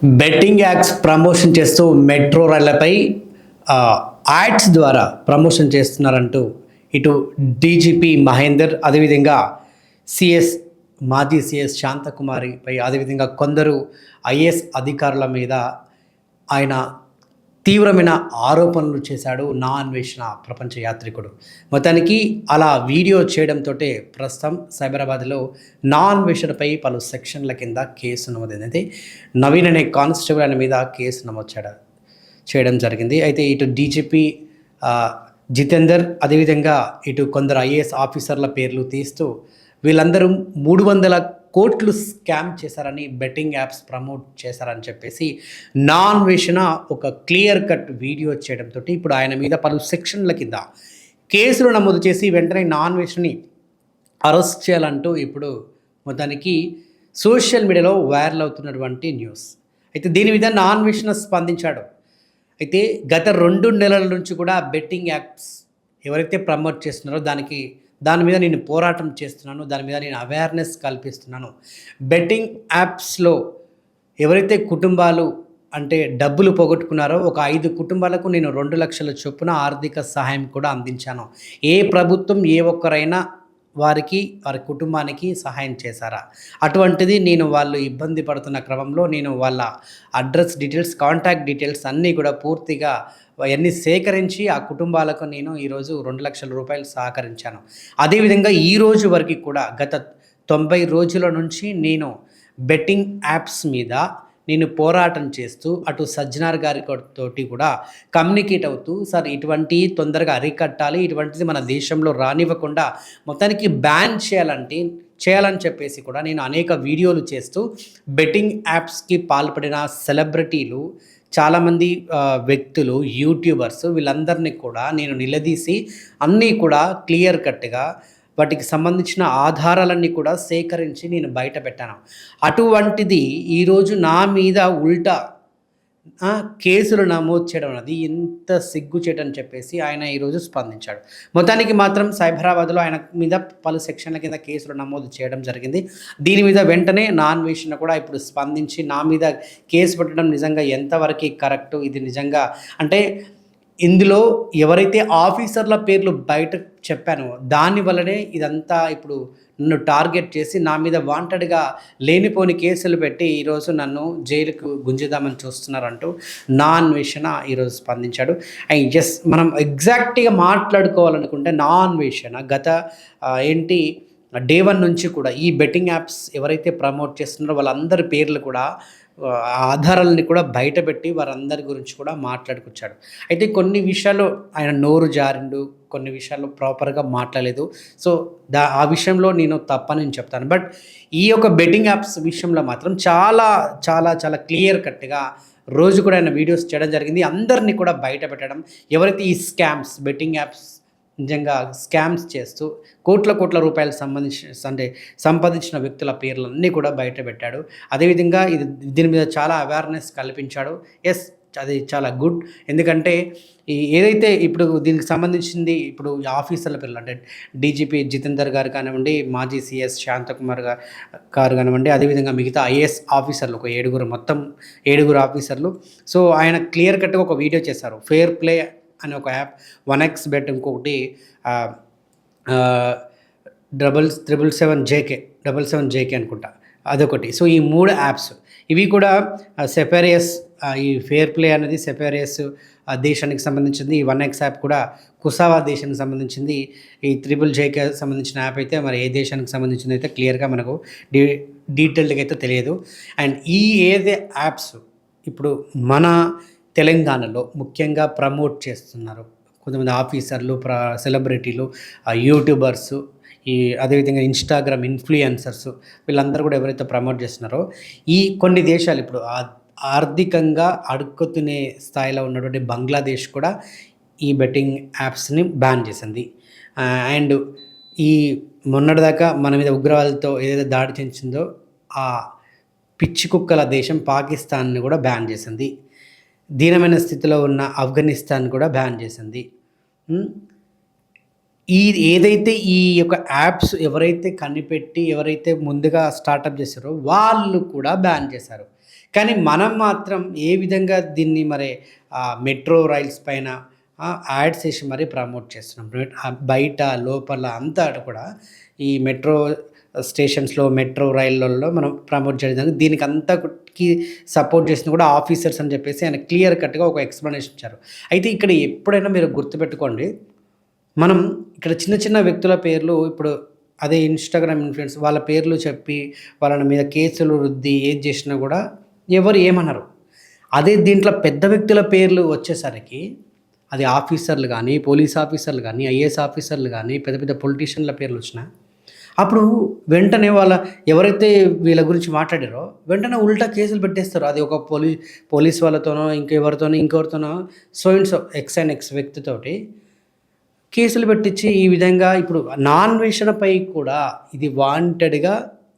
Betting ads promotion చేస్తూ metro రైళ్ళపై ads ద్వారా ప్రమోషన్ చేస్తున్నారంటూ ఇటు డీజీపీ మహేందర్ అదేవిధంగా సిఎస్ మాజీ సిఎస్ శాంతకుమారిపై అదేవిధంగా కొందరు ఐఏఎస్ అధికారుల మీద ఆయన తీవ్రమైన ఆరోపణలు చేశాడు నా అన్వేషణ ప్రపంచ యాత్రికుడు. మొత్తానికి అలా వీడియో చేయడంతో ప్రస్తుతం సైబరాబాద్లో నా అన్వేషణపై పలు సెక్షన్ల కింద కేసు నమోదైంది. నవీన్ అనే కానిస్టేబుల్ ఆయన మీద కేసు నమోదు చేయడం చేయడం జరిగింది. అయితే ఇటు డీజీపీ జితేందర్ అదేవిధంగా ఇటు కొందరు ఐఏఎస్ ఆఫీసర్ల పేర్లు తీస్తూ వీళ్ళందరూ మూడు వందల కోట్లు స్కామ్ చేశారని బెట్టింగ్ యాప్స్ ప్రమోట్ చేశారని చెప్పేసి నాన్ వేషణ ఒక క్లియర్ కట్ వీడియో చేయడంతో ఇప్పుడు ఆయన మీద పలు సెక్షన్ల కింద కేసులు నమోదు చేసి వెంటనే నాన్ వేషని అరెస్ట్ చేయాలంటూ ఇప్పుడు మొత్తానికి సోషల్ మీడియాలో వైరల్ అవుతున్నటువంటి న్యూస్. అయితే దీని మీద నాన్ వేషణ స్పందించాడు. అయితే గత రెండు నెలల నుంచి కూడా బెట్టింగ్ యాప్స్ ఎవరైతే ప్రమోట్ చేస్తున్నారో దానికి దాని మీద నేను పోరాటం చేస్తున్నాను దాని మీద నేను అవేర్నెస్ కల్పిస్తున్నాను. బెట్టింగ్ యాప్స్లో ఎవరైతే కుటుంబాలు అంటే డబ్బులు పోగొట్టుకున్నారో ఒక ఐదు కుటుంబాలకు నేను రెండు లక్షల చొప్పున ఆర్థిక సహాయం కూడా అందించాను. ఏ ప్రభుత్వం ఏ ఒక్కరైనా వారికి వారి కుటుంబానికి సహాయం చేశారా? అటువంటిది నేను వాళ్ళు ఇబ్బంది పడుతున్న క్రమంలో నేను వాళ్ళ అడ్రస్ డీటెయిల్స్ కాంటాక్ట్ డీటెయిల్స్ అన్నీ కూడా పూర్తిగా అవన్నీ సేకరించి ఆ కుటుంబాలకు నేను ఈరోజు రెండు లక్షల రూపాయలు సహకరించాను. అదేవిధంగా ఈ రోజు వరకు కూడా గత తొంభై రోజుల నుంచి నేను బెట్టింగ్ యాప్స్ మీద నేను పోరాటం చేస్తూ అటు సజ్జనార్ గారి తోటి కూడా కమ్యూనికేట్ అవుతూ సార్ ఇటువంటి తొందరగా అరికట్టాలి ఇటువంటిది మన దేశంలో రానివ్వకుండా మొత్తానికి బ్యాన్ చేయాలంటే చేయాలని చెప్పేసి కూడా నేను అనేక వీడియోలు చేస్తూ బెట్టింగ్ యాప్స్కి పాల్పడిన సెలబ్రిటీలు చాలామంది వ్యక్తులు యూట్యూబర్స్ వీళ్ళందరినీ కూడా నేను నిలదీసి అన్నీ కూడా క్లియర్ కట్గా వాటికి సంబంధించిన ఆధారాలన్నీ కూడా సేకరించి నేను బయట పెట్టాను. అటువంటిది ఈరోజు నా మీద ఉల్టా కేసులు నమోదు చేయడం అనేది ఎంత సిగ్గుచేటని చెప్పేసి ఆయన ఈరోజు స్పందించాడు. మొత్తానికి మాత్రం సైబరాబాద్లో ఆయన మీద పలు సెక్షన్ల కింద కేసులు నమోదు చేయడం జరిగింది. దీని మీద వెంటనే నాన్ వేషన్ కూడా ఇప్పుడు స్పందించి నా మీద కేసు పెట్టడం నిజంగా ఎంతవరకు కరెక్ట్? ఇది నిజంగా అంటే ఇందులో ఎవరైతే ఆఫీసర్ల పేర్లు బయట చెప్పానో దాని వల్లనే ఇదంతా ఇప్పుడు నన్ను టార్గెట్ చేసి నా మీద వాంటెడ్గా లేనిపోని కేసులు పెట్టి ఈరోజు నన్ను జైలుకు గుంజుదామని చూస్తున్నారంటూ నా అన్వేషణ ఈరోజు స్పందించాడు. అండ్ జస్ట్ మనం ఎగ్జాక్ట్గా మాట్లాడుకోవాలనుకుంటే నా అన్వేషణ గత ఏంటి డే వన్ నుంచి కూడా ఈ బెట్టింగ్ యాప్స్ ఎవరైతే ప్రమోట్ చేస్తున్నారో వాళ్ళందరి పేర్లు కూడా ఆధారాలని కూడా బయటపెట్టి వారందరి గురించి కూడా మాట్లాడుకొచ్చాడు. అయితే కొన్ని విషయాలు ఆయన నోరు జారిండు కొన్ని విషయాల్లో ప్రాపర్గా మాట్లాడలేదు. సో దా ఆ విషయంలో నేను తప్పని నేను చెప్తాను. బట్ ఈ యొక్క బెట్టింగ్ యాప్స్ విషయంలో మాత్రం చాలా చాలా చాలా క్లియర్ కట్గా రోజు కూడా ఆయన వీడియోస్ చేయడం జరిగింది. అందరినీ కూడా బయట పెట్టడం ఎవరైతే ఈ స్కామ్స్ బెట్టింగ్ యాప్స్ నిజంగా స్కామ్స్ చేస్తూ కోట్ల కోట్ల రూపాయలు సంబంధించిన అంటే సంపాదించిన వ్యక్తుల పేర్లన్నీ కూడా బయట పెట్టాడు. అదేవిధంగా ఇది దీని మీద చాలా అవేర్నెస్ కల్పించాడు. ఎస్ అది చాలా గుడ్ ఎందుకంటే ఈ ఏదైతే ఇప్పుడు దీనికి సంబంధించింది ఇప్పుడు ఈ ఆఫీసర్ల పేర్లు అంటే డీజీపీ జితేందర్ గారు కానివ్వండి మాజీ సిఎస్ శాంతకుమార్ గారు గారు కానివ్వండి అదేవిధంగా మిగతా ఐఏఎస్ ఆఫీసర్లు ఒక ఏడుగురు మొత్తం ఏడుగురు ఆఫీసర్లు. సో ఆయన క్లియర్ కట్గా ఒక వీడియో చేశారు. ఫేర్ ప్లే అని ఒక యాప్. వన్ ఎక్స్ బెట్ ఇంకొకటి ఆ, double triple seven JK double seven JK అనుకుంటా. అదొకటి. సో ఈ మూడు యాప్స్. ఇవి కూడా సెపేరియస్ ఈ ఫేర్ ప్లే అనేది సెపేరియస్ దేశానికి సంబంధించింది. ఈ వన్ ఎక్స్ యాప్ కూడా కుసావా దేశానికి సంబంధించింది. ఈ త్రిబుల్ జేకే సంబంధించిన యాప్ అయితే మరి ఏ దేశానికి సంబంధించింది అయితే క్లియర్గా మనకు డీ డీటెయిల్డ్గా అయితే తెలియదు. అండ్ ఈ ఏదే యాప్స్ ఇప్పుడు మన తెలంగాణలో ముఖ్యంగా ప్రమోట్ చేస్తున్నారు. కొంతమంది ఆఫీసర్లు ప్ర సెలబ్రిటీలు యూట్యూబర్స్ ఈ అదేవిధంగా ఇన్స్టాగ్రామ్ ఇన్ఫ్లుయెన్సర్స్ వీళ్ళందరూ కూడా ఎవరైతే ప్రమోట్ చేస్తున్నారో ఈ కొన్ని దేశాలు ఇప్పుడు ఆర్థికంగా అడుక్కుతునే స్థాయిలో ఉన్నటువంటి బంగ్లాదేశ్ కూడా ఈ బెట్టింగ్ యాప్స్ని బ్యాన్ చేసింది. అండ్ ఈ మొన్నటిదాకా మన మీద ఉగ్రవాదులతో ఏదైతే దాడి చేసిందో ఆ పిచ్చి కుక్కల దేశం పాకిస్తాన్ని కూడా బ్యాన్ చేసింది. దీనమైన స్థితిలో ఉన్న ఆఫ్ఘనిస్తాన్ కూడా బ్యాన్ చేసింది. ఈ ఏదైతే ఈ యొక్క యాప్స్ ఎవరైతే కనిపెట్టి ఎవరైతే ముందుగా స్టార్టప్ చేశారో వాళ్ళు కూడా బ్యాన్ చేశారు. కానీ మనం మాత్రం ఏ విధంగా దీన్ని మరి మెట్రో రైల్స్ పైన యాడ్స్ వేసి మరీ ప్రమోట్ చేస్తున్నాం. బయట లోపల అంతా కూడా ఈ మెట్రో స్టేషన్స్లో మెట్రో రైళ్ళల్లో మనం ప్రమోట్ చేయడం దీనికి అంతకి సపోర్ట్ చేసింది కూడా ఆఫీసర్స్ అని చెప్పేసి ఆయన క్లియర్ కట్గా ఒక ఎక్స్ప్లెనేషన్ ఇచ్చారు. అయితే ఇక్కడ ఎప్పుడైనా మీరు గుర్తుపెట్టుకోండి మనం ఇక్కడ చిన్న చిన్న వ్యక్తుల పేర్లు ఇప్పుడు అదే ఇన్స్టాగ్రామ్ ఇన్ఫ్లుయెన్స్ వాళ్ళ పేర్లు చెప్పి వాళ్ళ మీద కేసులు రుద్ది ఏది చేసినా కూడా ఎవరు ఏమనరు. అదే దీంట్లో పెద్ద వ్యక్తుల పేర్లు వచ్చేసరికి అది ఆఫీసర్లు కానీ పోలీస్ ఆఫీసర్లు కానీ ఐఏఎస్ ఆఫీసర్లు కానీ పెద్ద పెద్ద పొలిటీషియన్ల పేర్లు వచ్చినా అప్పుడు వెంటనే వాళ్ళ ఎవరైతే వీళ్ళ గురించి మాట్లాడారో వెంటనే ఉల్టా కేసులు పెట్టేస్తారు. అది ఒక పోలీ పోలీస్ వాళ్ళతోనో ఇంకెవరితోనో ఇంకెవరితోనో so and so X and X వ్యక్తితోటి కేసులు పెట్టించి ఈ విధంగా ఇప్పుడు నాన్ వేషణపై కూడా ఇది వాంటెడ్గా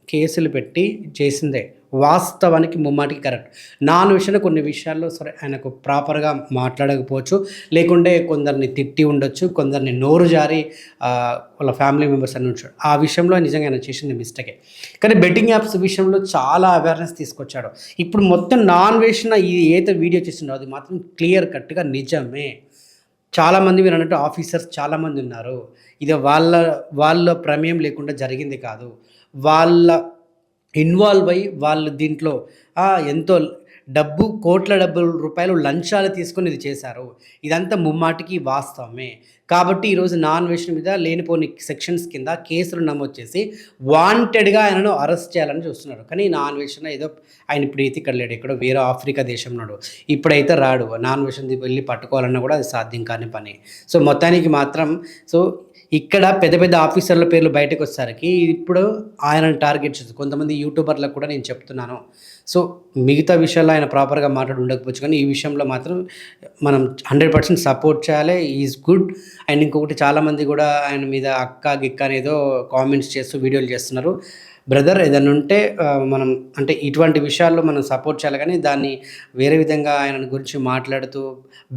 కేసులు పెట్టి చేసిందే. వాస్తవానికి ముమ్మాటికి కరెక్ట్. నాన్ విషయం కొన్ని విషయాల్లో సరే ఆయనకు ప్రాపర్గా మాట్లాడకపోవచ్చు. లేకుంటే కొందరిని తిట్టి ఉండొచ్చు కొందరిని నోరు జారి వాళ్ళ ఫ్యామిలీ మెంబర్స్ అని ఉంచాడు ఆ విషయంలో నిజంగా ఆయన చేసింది మిస్టేకే. కానీ బెట్టింగ్ యాప్స్ విషయంలో చాలా అవేర్నెస్ తీసుకొచ్చాడు. ఇప్పుడు మొత్తం నాన్ వేసిన ఇది ఏదైతే వీడియో చేసిండో అది మాత్రం క్లియర్ కట్గా నిజమే. చాలామంది మీరు అన్నట్టు ఆఫీసర్స్ చాలామంది ఉన్నారు. ఇది వాళ్ళ వాళ్ళ ప్రమేయం లేకుండా జరిగింది కాదు. వాళ్ళ ఇన్వాల్వ్ అయ్యి వాళ్ళు దీంట్లో ఎంతో డబ్బు కోట్ల డబ్బుల రూపాయలు లంచాలు తీసుకొని ఇది చేశారు. ఇదంతా ముమ్మాటికి వాస్తవమే. కాబట్టి ఈరోజు నాన్ వెజ్ మీద లేనిపోని సెక్షన్స్ కింద కేసులు నమోదు చేసి వాంటెడ్గా ఆయనను అరెస్ట్ చేయాలని చూస్తున్నారు. కానీ నాన్ వేషన్ ఏదో ఆయన ఇప్పుడు అయితే ఇక్కడ లేడు ఇక్కడ వేరే ఆఫ్రికా దేశంలో ఇప్పుడైతే రాడు నాన్ వేషన్ వెళ్ళి పట్టుకోవాలన్నా కూడా అది సాధ్యం కాని పని. సో మొత్తానికి మాత్రం సో ఇక్కడ పెద్ద పెద్ద ఆఫీసర్ల పేర్లు బయటకు వచ్చేసరికి ఇప్పుడు ఆయన టార్గెట్ కొంతమంది యూట్యూబర్లకు కూడా నేను చెప్తున్నాను. సో మిగతా విషయాల్లో ఆయన ప్రాపర్గా మాట్లాడి ఉండకపోవచ్చు కానీ ఈ విషయంలో మాత్రం మనం హండ్రెడ్ పర్సెంట్ సపోర్ట్ చేయాలి. ఈజ్ గుడ్ అండ్ ఇంకొకటి చాలామంది కూడా ఆయన మీద అక్క గిక్క అనేదో కామెంట్స్ చేస్తూ వీడియోలు చేస్తున్నారు. బ్రదర్ ఏదైనా ఉంటే మనం అంటే ఇటువంటి విషయాల్లో మనం సపోర్ట్ చేయాలి కానీ దాన్ని వేరే విధంగా ఆయన గురించి మాట్లాడుతూ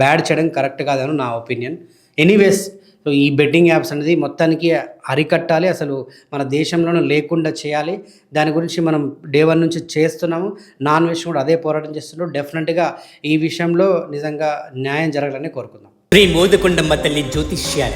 బ్యాడ్ చేయడం కరెక్ట్ కాదని నా ఒపీనియన్. ఎనీవేస్ సో ఈ బెట్టింగ్ యాప్స్ అనేది మొత్తానికి అరికట్టాలి అసలు మన దేశంలోనూ లేకుండా చేయాలి. దాని గురించి మనం డే వన్ నుంచి చేస్తున్నాము. నాన్ వెజ్ కూడా అదే పోరాటం చేస్తున్నాం డెఫినెట్గా ఈ విషయంలో నిజంగా న్యాయం జరగాలని కోరుకుందాం. శ్రీ మోదకొండమ్మ తల్లి జ్యోతిష్యాల